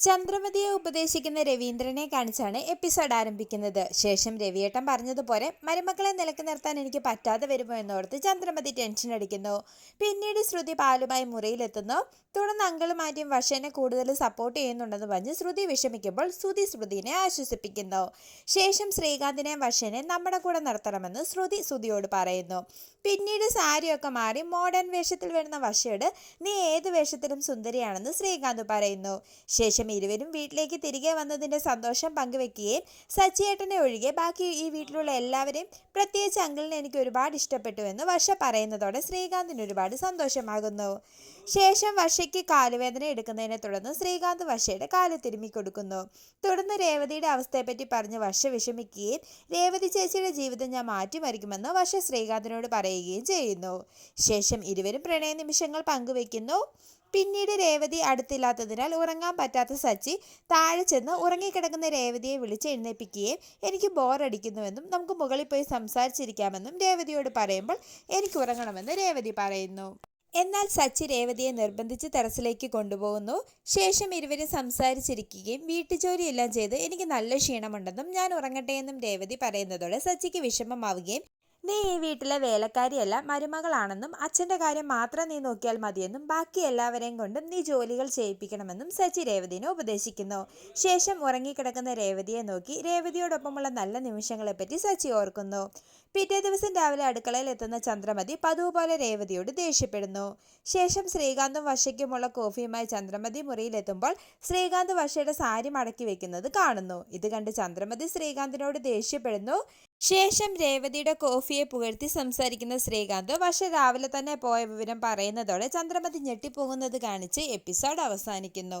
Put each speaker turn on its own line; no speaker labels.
ചന്ദ്രമതിയെ ഉപദേശിക്കുന്ന രവീന്ദ്രനെ കാണിച്ചാണ് എപ്പിസോഡ് ആരംഭിക്കുന്നത്. ശേഷം രവിയേട്ടൻ പറഞ്ഞതുപോലെ മരുമക്കളെ നിലയ്ക്ക് നിർത്താൻ എനിക്ക് പറ്റാതെ വരുമോ എന്നോർത്ത് ചന്ദ്രമതി ടെൻഷൻ അടിക്കുന്നു. പിന്നീട് ശ്രുതി പാലുമായി മുറിയിലെത്തുന്നു. തുടർന്ന് അങ്കിളുമാറ്റിയും വർഷനെ കൂടുതൽ സപ്പോർട്ട് ചെയ്യുന്നുണ്ടെന്ന് പറഞ്ഞ് ശ്രുതി വിഷമിക്കുമ്പോൾ ശ്രുതി ശ്രുതിനെ ആശ്വസിപ്പിക്കുന്നു. ശേഷം ശ്രീകാന്തിനെ വർഷനെ നമ്മുടെ കൂടെ നിർത്തണമെന്ന് ശ്രുതി ശ്രുതിയോട് പറയുന്നു. പിന്നീട് സാരിയൊക്കെ മാറി മോഡേൺ വേഷത്തിൽ വരുന്ന വർഷയോട് നീ ഏത് വേഷത്തിലും സുന്ദരിയാണെന്ന് ശ്രീകാന്ത് പറയുന്നു. ശേഷം ഇരുവരും വീട്ടിലേക്ക് തിരികെ വന്നതിന്റെ സന്തോഷം പങ്കുവെക്കുകയും സച്ചിയേട്ടനെ ഒഴികെ ബാക്കി ഈ വീട്ടിലുള്ള എല്ലാവരെയും പ്രത്യേകിച്ച് അങ്കിളിനെ എനിക്ക് ഒരുപാട് ഇഷ്ടപ്പെട്ടു എന്ന് വർഷ പറയുന്നതോടെ ശ്രീകാന്തിന് ഒരുപാട് സന്തോഷമാകുന്നു. ശേഷം വർഷയ്ക്ക് കാലുവേദന എടുക്കുന്നതിനെ തുടർന്ന് ശ്രീകാന്ത് വർഷയുടെ കാൽ തിരുമ്മി കൊടുക്കുന്നു. തുടർന്ന് രേവതിയുടെ അവസ്ഥയെപ്പറ്റി പറഞ്ഞ് വർഷ വിഷമിക്കുകയും രേവതി ചേച്ചിയുടെ ജീവിതം ഞാൻ മാറ്റിമറിക്കുമെന്ന് വർഷ ശ്രീകാന്തിനോട് പറയുകയും ചെയ്യുന്നു. ശേഷം ഇരുവരും പ്രണയ നിമിഷങ്ങൾ പങ്കുവെക്കുന്നു. പിന്നീട് രേവതി അടുത്തില്ലാത്തതിനാൽ ഉറങ്ങാൻ പറ്റാത്ത സച്ചി താഴെ ചെന്ന് ഉറങ്ങിക്കിടക്കുന്ന രേവതിയെ വിളിച്ച് എഴുന്നേൽപ്പിക്കുകയും എനിക്ക് ബോറടിക്കുന്നുവെന്നും നമുക്ക് മുകളിൽ പോയി സംസാരിച്ചിരിക്കാമെന്നും രേവതിയോട് പറയുമ്പോൾ എനിക്ക് ഉറങ്ങണമെന്ന് രേവതി പറയുന്നു. എന്നാൽ സച്ചി രേവതിയെ നിർബന്ധിച്ച് ടെറസിലേക്ക് കൊണ്ടുപോകുന്നു. ശേഷം ഇരുവരും സംസാരിച്ചിരിക്കുകയും വീട്ടുജോലിയെല്ലാം ചെയ്ത് എനിക്ക് നല്ല ക്ഷീണമുണ്ടെന്നും ഞാൻ ഉറങ്ങട്ടെ എന്നും രേവതി പറയുന്നതോടെ സച്ചിക്ക് വിഷമമാവുകയും നീ ഈ വീട്ടിലെ വേലക്കാരിയല്ല മരുമകളാണെന്നും അച്ഛന്റെ കാര്യം മാത്രം നീ നോക്കിയാൽ മതിയെന്നും ബാക്കി എല്ലാവരെയും കൊണ്ടും നീ ജോലികൾ ചെയ്യിപ്പിക്കണമെന്നും സച്ചി രേവതിനെ ഉപദേശിക്കുന്നു. ശേഷം ഉറങ്ങിക്കിടക്കുന്ന രേവതിയെ നോക്കി രേവതിയോടൊപ്പമുള്ള നല്ല നിമിഷങ്ങളെപ്പറ്റി സച്ചി ഓർക്കുന്നു. പിറ്റേ ദിവസം രാവിലെ അടുക്കളയിൽ എത്തുന്ന ചന്ദ്രമതി പതിവ് പോലെ രേവതിയോട് ദേഷ്യപ്പെടുന്നു. ശേഷം ശ്രീകാന്തും വർഷയ്ക്കുമുള്ള കോഫിയുമായി ചന്ദ്രമതി മുറിയിലെത്തുമ്പോൾ ശ്രീകാന്ത് വർഷയുടെ സാരി മടക്കി വെക്കുന്നത് കാണുന്നു. ഇത് കണ്ട് ചന്ദ്രമതി ശ്രീകാന്തിനോട് ദേഷ്യപ്പെടുന്നു. ശേഷം രേവതിയുടെ കോഫിയെ പുകഴ്ത്തി സംസാരിക്കുന്ന ശ്രീകാന്ത് പക്ഷേ രാവിലെ തന്നെ പോയ വിവരം പറയുന്നതോടെ ചന്ദ്രമതി ഞെട്ടിപ്പോകുന്നത് കാണിച്ച് എപ്പിസോഡ് അവസാനിക്കുന്നു.